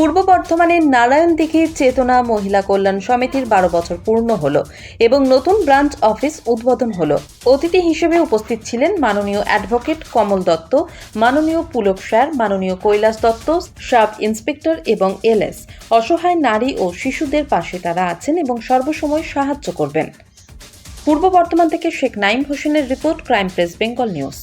পূর্ব বর্ধমানের নারায়ণদিঘি চেতনা মহিলা কল্যাণ সমিতির বারো বছর পূর্ণ হল এবং নতুন ব্রাঞ্চ অফিস উদ্বোধন হল। অতিথি হিসেবে উপস্থিত ছিলেন মাননীয় অ্যাডভোকেট কমল দত্ত, মাননীয় পুলক স্যার, মাননীয় কৈলাস দত্ত সাব ইন্সপেক্টর এবং এলএস। অসহায় নারী ও শিশুদের পাশে তারা আছেন এবং সর্বসময় সাহায্য করবেন। পূর্ব বর্ধমান থেকে শেখ নাইম হোসেনের report, crime press, Bengal news.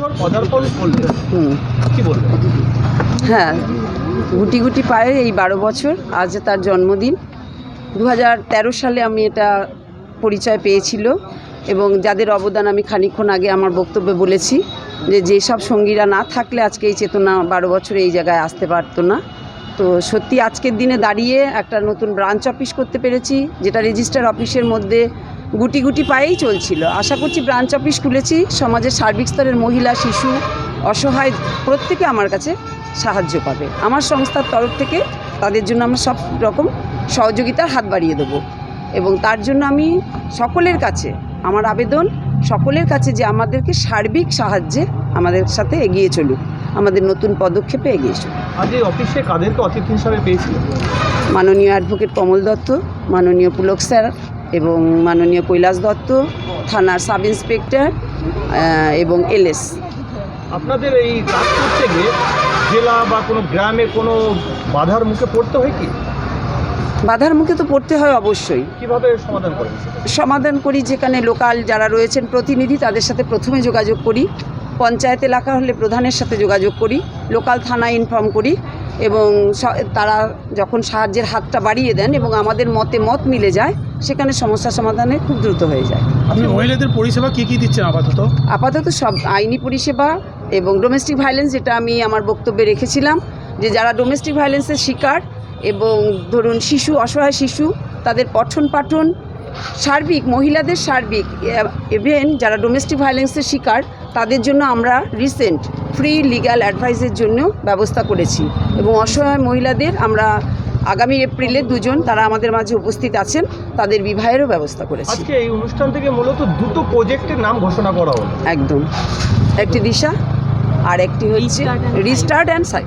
বছর পদার্পণ করলেন। কি বলবেন? হ্যাঁ গুটি গুটি পায়ে এই বারো বছর আজ তার জন্মদিন। দু তেরো সালে আমি এটা পরিচয় পেয়েছিল এবং যাদের অবদান আমি খানিকক্ষণ আগে আমার বক্তব্যে বলেছি যে যেসব সঙ্গীরা না থাকলে আজকে এই চেতনা বারো বছর এই জায়গায় আসতে পারতো না। তো সত্যি আজকের দিনে দাঁড়িয়ে একটা নতুন ব্রাঞ্চ অফিস করতে পেরেছি যেটা রেজিস্টার অফিসের মধ্যে গুটি গুটি পায়েই চলছিল। আশা করছি ব্রাঞ্চ অফিস খুলেছি সমাজের সার্বিক স্তরের মহিলা শিশু অসহায় প্রত্যেকে আমার কাছে সাহায্য পাবে। আমার সংস্থার তরফ থেকে তাদের জন্য আমরা সব রকম সহযোগিতার হাত বাড়িয়ে দেবো এবং তার জন্য আমি সকলের কাছে আমার আবেদন সকলের কাছে যে আমাদেরকে সার্বিক সাহায্যে আমাদের সাথে এগিয়ে চলুক আমাদের নতুন পদক্ষেপে এগিয়ে চলুক। আজ এই অফিসে কাদেরকে অতিথি হিসাবে পেয়েছিলেন? মাননীয় অ্যাডভোকেট কমল দত্ত মাননীয় পুলক স্যার এবং মাননীয় কৈলাস দত্ত থানার সাব ইন্সপেক্টর এবং এলএস। আপনাদের এই কাজ করতে গিয়ে জেলা বা কোনো গ্রামে কোনো বাধার মুখে পড়তে হয় কি? বাধার মুখে তো পড়তে হয় অবশ্যই। কীভাবে সমাধান করেন সমাধান করি যেখানে লোকাল যারা রয়েছেন প্রতিনিধি তাদের সাথে প্রথমে যোগাযোগ করি। পঞ্চায়েত এলাকা হলে প্রধানের সাথে যোগাযোগ করি। লোকাল থানায় ইনফর্ম করি। এবং তারা যখন সাহায্যের হাতটা বাড়িয়ে দেন এবং আমাদের মতে মত মিলে যায় সেখানে সমস্যা সমাধানে খুব দ্রুত হয়ে যায়। আপনি মহিলাদের পরিষেবা কী কী দিচ্ছেন আপাতত? আপাতত সব আইনি পরিষেবা এবং ডোমেস্টিক ভায়োলেন্স যেটা আমি আমার বক্তব্যে রেখেছিলাম যে যারা ডোমেস্টিক ভায়োলেন্সের শিকার এবং ধরুন শিশু অসহায় শিশু তাদের পঠন পাঠন সার্বিক মহিলাদের সার্বিক ইভেন যারা ডোমেস্টিক ভায়োলেন্সের শিকার তাদের জন্য আমরা রিসেন্ট ফ্রি লিগ্যাল অ্যাডভাইসের জন্য ব্যবস্থা করেছি। এবং অসহায় মহিলাদের আমরা আগামী এপ্রিলে দুজন তারা আমাদের মাঝে উপস্থিত আছেন তাদের বিবাহেরও ব্যবস্থা করেছি। আজকে এই অনুষ্ঠান থেকে মূলত দুটো প্রজেক্টের নাম ঘোষণা করা হলো। একদম। একটি দিশা আর একটি হচ্ছে রিস্টার্ট অ্যান্ড সাইড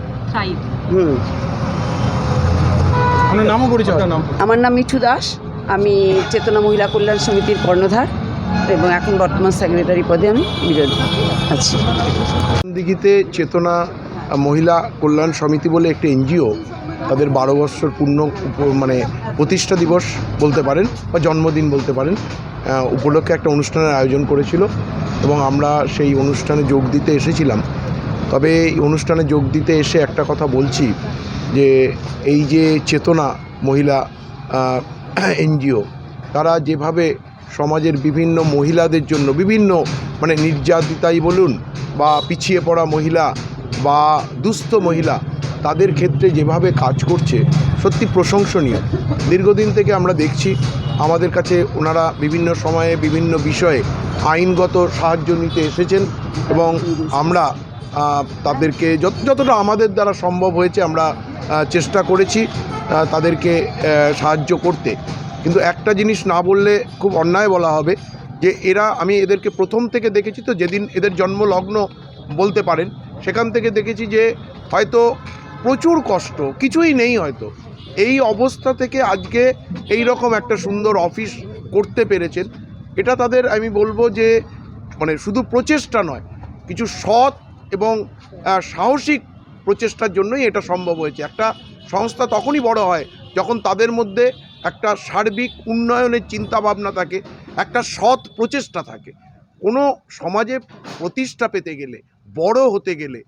হুম। আপনার নামও পরিচয় নাম? আমার নাম মিঠু দাস। আমি চেতনা মহিলা কল্যাণ সমিতির কর্ণধার এবং এখন বর্তমান সেক্রেটারি পদে আমি বিরোধ আছি। দিঘিতে চেতনা মহিলা কল্যাণ সমিতি বলে একটি এনজিও তাদের বারো বছর পূর্ণ মানে প্রতিষ্ঠা দিবস বলতে পারেন বা জন্মদিন বলতে পারেন উপলক্ষে একটা অনুষ্ঠানের আয়োজন করেছিল এবং আমরা সেই অনুষ্ঠানে যোগ দিতে এসেছিলাম। তবে এই অনুষ্ঠানে যোগ দিতে এসে একটা কথা বলছি যে এই যে চেতনা মহিলা এনজিও, তারা যেভাবে সমাজের বিভিন্ন মহিলাদের জন্য বিভিন্ন মানে নির্যাতিতাই বলুন বা পিছিয়ে পড়া মহিলা বা দুস্থ মহিলা, তাদের ক্ষেত্রে যেভাবে কাজ করছে, সত্যি প্রশংসনীয়। দীর্ঘদিন থেকে আমরা দেখছি আমাদের কাছে ওনারা বিভিন্ন সময়ে বিভিন্ন বিষয়ে আইনগত সাহায্য নিতে এসেছেন এবং আমরা তাদেরকে যত যতটা আমাদের দ্বারা সম্ভব হয়েছে আমরা চেষ্টা করেছি তাদেরকে সাহায্য করতে। কিন্তু একটা জিনিস না বললে খুব অন্যায় বলা হবে, যে এরা, আমি এদেরকে প্রথম থেকে দেখেছি তো, যেদিন এদের জন্ম লগ্ন বলতে পারেন, সেখান থেকে দেখেছি যে হয়তো প্রচুর কষ্ট, কিছুই নেই হয়তো। এই অবস্থা থেকে আজকে এই রকম একটা সুন্দর অফিস করতে পেরেছেন। এটা তাদের, আমি বলব যে মানে শুধু প্রচেষ্টা নয়, কিছু সৎ এবং সাহসিক প্রচেষ্টার জন্যই এটা সম্ভব হয়েছে। একটা সংস্থা তখনই বড় হয় যখন তাদের মধ্যে একটা সার্বিক উন্নয়নের চিন্তাভাবনা থাকে, একটা সৎ প্রচেষ্টা থাকে। কোনো সমাজে প্রতিষ্ঠা পেতে গেলে, বড় হতে গেলে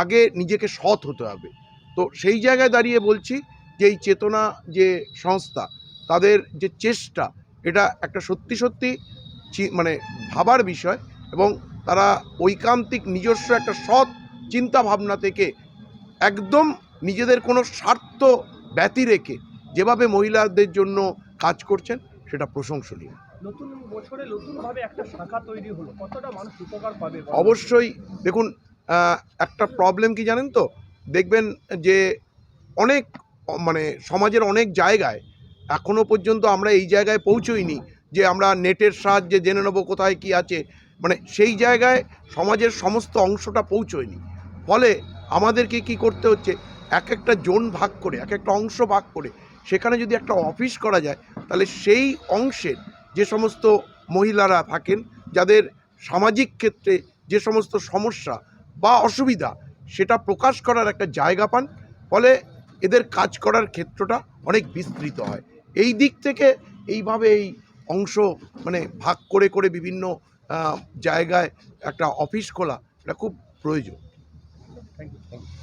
আগে নিজেকে সৎ হতে হবে। তো সেই জায়গায় দাঁড়িয়ে বলছি যে এই চেতনা যে সংস্থা, তাদের যে চেষ্টা, এটা একটা সত্যি সত্যি মানে ভাবার বিষয় এবং তারা ঐকান্তিক নিজস্ব একটা সৎ চিন্তা ভাবনা থেকে একদম নিজেদের কোনো স্বার্থ ব্যতি রেখে যেভাবে মহিলাদের জন্য কাজ করছেন সেটা প্রশংসনীয়। নতুন বছরে নতুনভাবে একটা শাখা তৈরি হলো কতটা মানুষ উপকার পাবে? অবশ্যই দেখুন একটা প্রবলেম কি জানেন তো? দেখবেন যে অনেক মানে সমাজের অনেক জায়গায় এখনও পর্যন্ত আমরা এই জায়গায় পৌঁছইনি যে আমরা নেটের সাহায্যে জেনে নেব কোথায় কি আছে। মানে সেই জায়গায় সমাজের সমস্ত অংশটা পৌঁছয়নি। ফলে আমাদেরকে কি করতে হচ্ছে? এক একটা জোন ভাগ করে, এক একটা অংশ ভাগ করে সেখানে যদি একটা অফিস করা যায়, তাহলে সেই অংশের যে সমস্ত মহিলারা থাকেন, যাদের সামাজিক ক্ষেত্রে যে সমস্ত সমস্যা বা অসুবিধা, সেটা প্রকাশ করার একটা জায়গা পান। ফলে এদের কাজ করার ক্ষেত্রটা অনেক বিস্তৃত হয়। এই দিক থেকে এইভাবে এই অংশ মানে ভাগ করে করে বিভিন্ন জায়গায় একটা অফিস খোলা এটা খুব প্রয়োজন। Thank you